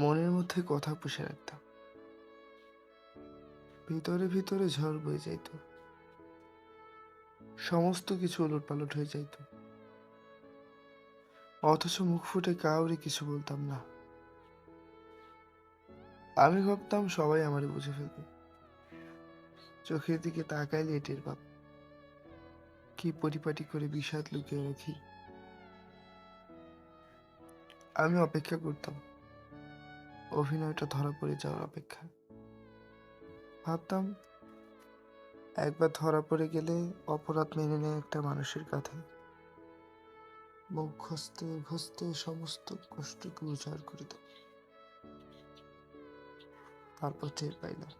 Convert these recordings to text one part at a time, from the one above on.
মনের মধ্যে কথা পুষে রাখতাম। ভিতরে ভিতরে ঝড় বয়ে যাইত। সমস্ত কিছু ওলট পালট হয়ে যাইত। অথচ মুখ ফুটে কাউরে কিছু বলতাম না। আমি ভাবতাম সবাই আমারে বুঝে ফেলবে। চোখের দিকে তাকাইলে টের বাপ কি পরিপাটি করে বিষাদ লুকিয়ে রাখি। আমি অপেক্ষা করতাম। অভিনয়টা ধরা পড়ে যাওয়ার অপেক্ষা। ভাবতাম, একবার ধরা পড়ে গেলে অপরাধ মেনে নেয় একটা মানুষের কাঁধে। মুখ ঘষতে ঘষতে সমস্ত কষ্টকে উজাড় করে দেব তারপর টের পাইলাম,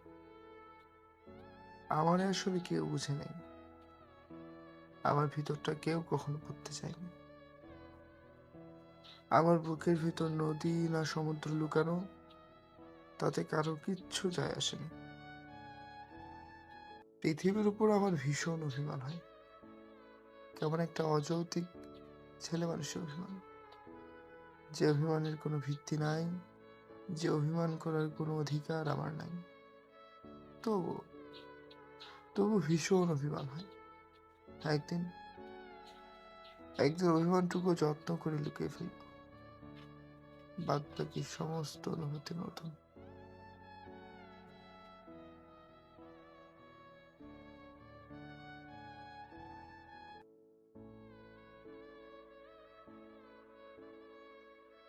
আমার আসলে কেউ বুঝে নেই। আমার ভিতরটা কেউ কখনো পড়তে চায়নি। আমার বুকের ভিতর নদী না সমুদ্র লুকানো তাতে কারও কিচ্ছু যায় আসেনি। পৃথিবীর উপর আমার ভীষণ অভিমান হয়। কেমন একটা অযৌক্তিক ছেলে মানুষের অভিমান। যে অভিমানের কোনো ভিত্তি নাই, যে অভিমান করার কোনো অধিকার আমার নাই। তবু তবু ভীষণ অভিমান হয়। একদিন একদিন অভিমানটুকু যত্ন করে লুকিয়ে ফেলব। বাদ বাকি সমস্ত অনুভূতি নতুন।